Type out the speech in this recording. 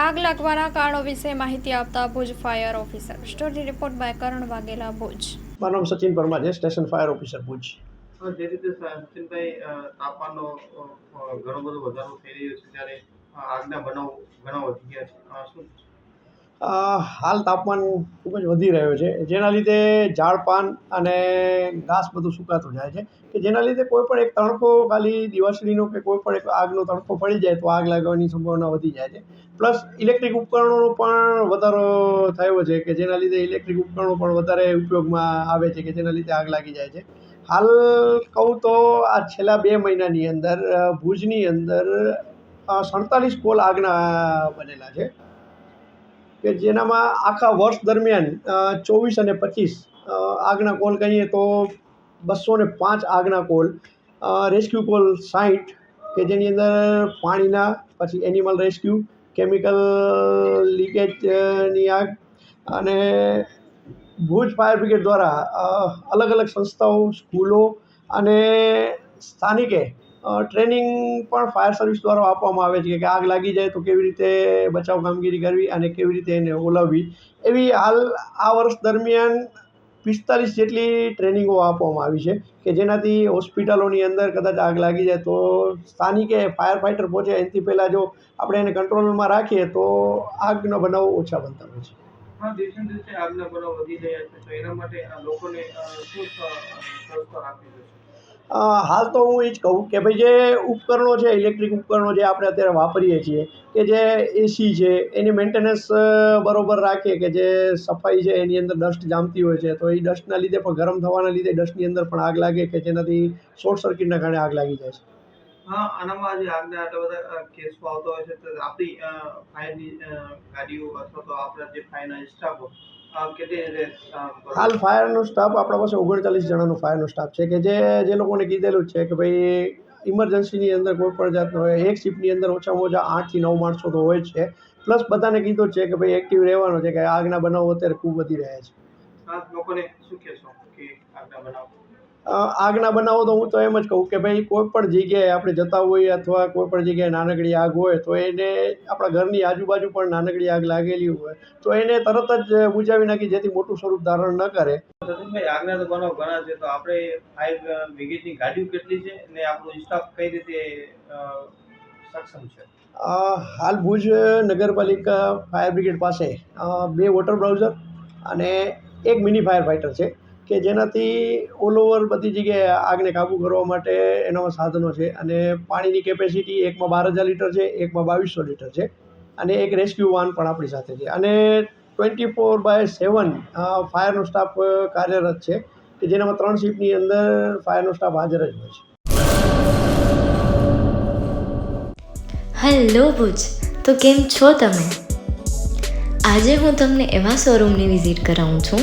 આગ લાગવાના કારણો વિશે માહિતી આપતા Bhuj fire officer. Story report by Karan Vaghela Bhuj. મારું નામ સચિન પરમાર છે સ્ટેશન ફાયર ઓફિસર ભુજ. જે રીતે સચિનભાઈ તાપમાનનો ઘણો બધો વધારો થઈ રહ્યો છે ત્યારે આગના બનાવ ઘણા વધી ગયા છે. શું હાલ તાપમાન ખૂબ જ વધી રહ્યો છે. જેના લીધે ઝાડ પાન અને ઘાસ બધું સુકાતું જાય છે. કે જેના લીધે કોઈપણ એક તડકો ખાલી દિવાસળીનો કે કોઈ પણ એક આગનો તડકો પડી જાય તો આગ લાગવાની સંભાવના વધી જાય છે. પ્લસ ઇલેક્ટ્રિક ઉપકરણોનો પણ વધારો થયો છે કે જેના લીધે ઇલેક્ટ્રિક ઉપકરણો પણ વધારે ઉપયોગમાં આવે છે કે જેના લીધે આગ લાગી જાય છે. હાલ કહું તો આ છેલ્લા બે મહિનાની અંદર ભુજની અંદર સડતાલીસ કોલ આગના બનેલા છે. કે જેનામાં આખા વર્ષ દરમિયાન ચોવીસ અને પચીસ આગના કોલ કહીએ તો બસો ને પાંચ આગના કોલ રેસ્ક્યુ કોલ સાઠ કે જેની અંદર પાણીના, પછી એનિમલ રેસ્ક્યુ કેમિકલ લીકેજની આગ, અને ભુજ ફાયર બ્રિગેડ દ્વારા અલગ અલગ સંસ્થાઓ, સ્કૂલો અને સ્થાનિકે ટ્રેનિંગ પણ ફાયર સર્વિસ દ્વારા આપવામાં આવે છે કે આગ લાગી જાય તો કેવી રીતે બચાવ કામગીરી કરવી અને કેવી રીતે એને ઓલવવી. એવી હાલ આ વર્ષ દરમિયાન પિસ્તાલીસ જેટલી ટ્રેનિંગો આપવામાં આવી છે કે જેનાથી હોસ્પિટલોની અંદર કદાચ આગ લાગી જાય તો સ્થાનિકે ફાયર ફાઇટર પહોંચે. એનાથી પહેલાં જો આપણે એને કંટ્રોલમાં રાખીએ તો આગનો બનાવ ઓછા બનતા હોય છે. આગના બનાવ વધી રહ્યા છે તો એના માટે લોકોને શું હાલ તો હું એ જ કહું કે ભાઈ જે ઉપકરણો છે, ઇલેક્ટ્રિક ઉપકરણો જે આપણે અત્યારે વાપરીએ છીએ, કે જે એસી છે, એની મેન્ટેનન્સ બરોબર રાખીએ કે જે સફાઈ છે, એની અંદર ડસ્ટ જામતી હોય છે, તો એ ડસ્ટના લીધે પણ ગરમ થવાના લીધે ડસ્ટની અંદર પણ આગ લાગે કે જેનાથી શોર્ટ સર્કિટના કારણે આગ લાગી જાય છે. હા આનામાં જે આગના આટલા બધા કેસો આવતા હોય છે. તો આપણી ફાયરની ગાડીઓ અથવા તો આપણા જે ફાયરના સ્ટાફો? હાલ ફાયરનો સ્ટાફ આપણા પાસે ઓગણચાલીસ જણાનો ફાયરનો સ્ટાફ છે કે જે જે લોકોને કીધેલું છે કે ભાઈ ઇમરજન્સીની અંદર કોઈ પણ જાતનો હોય એક શિફ્ટની અંદર ઓછામાં ઓછા આઠથી નવ માણસો તો હોય છે. પ્લસ બધાને કીધું જ છે કે ભાઈ એક્ટિવ રહેવાનો છે કે આગના બનાવો અત્યારે ખૂબ વધી રહ્યા છે. લોકોને શું કહેશો કે આગના બનાવ? આગના બનાવો તો હું તો એમ જ કહું કે ભાઈ કોઈ પણ જગ્યાએ આપણે જતા હોઈએ અથવા કોઈ પણ જગ્યાએ નાનકડી આગ હોય તો એને આપણા ઘરની આજુબાજુ પણ નાનકડી આગ લાગેલી હોય તો એને તરત જ બુજાવી નાખી જેથી મોટું સ્વરૂપ ધારણ ન કરે. આગના તો બનાવ ઘણા છે તો આપણે ફાયર બ્રિગેડની ગાડીઓ કેટલી છે અને આપણો સ્ટાફ કઈ રીતે સક્ષમ છે? હાલ ભુજ નગરપાલિકા ફાયર બ્રિગેડ પાસે બે વોટર બ્રાઉઝર અને એક મિની ફાયર ફાઇટર છે. કે જેનાથી ઓલ ઓવર બધી જગ્યાએ આગને કાબૂ કરવા માટે એનામાં સાધનો છે. અને પાણીની કેપેસિટી એકમાં બાર હજાર લીટર છે, એકમાં બાવીસો લીટર છે. અને એક રેસ્ક્યુ વાન પણ આપણી સાથે છે. અને ટ્વેન્ટી ફોર બાય સેવન ફાયરનો સ્ટાફ કાર્યરત છે, કે જેનામાં ત્રણ શિફ્ટની અંદર ફાયરનો સ્ટાફ હાજર જ હોય છે. હેલો ભુજ, તો કેમ છો તમે? આજે હું તમને એવા શોરૂમની વિઝિટ કરાવું છું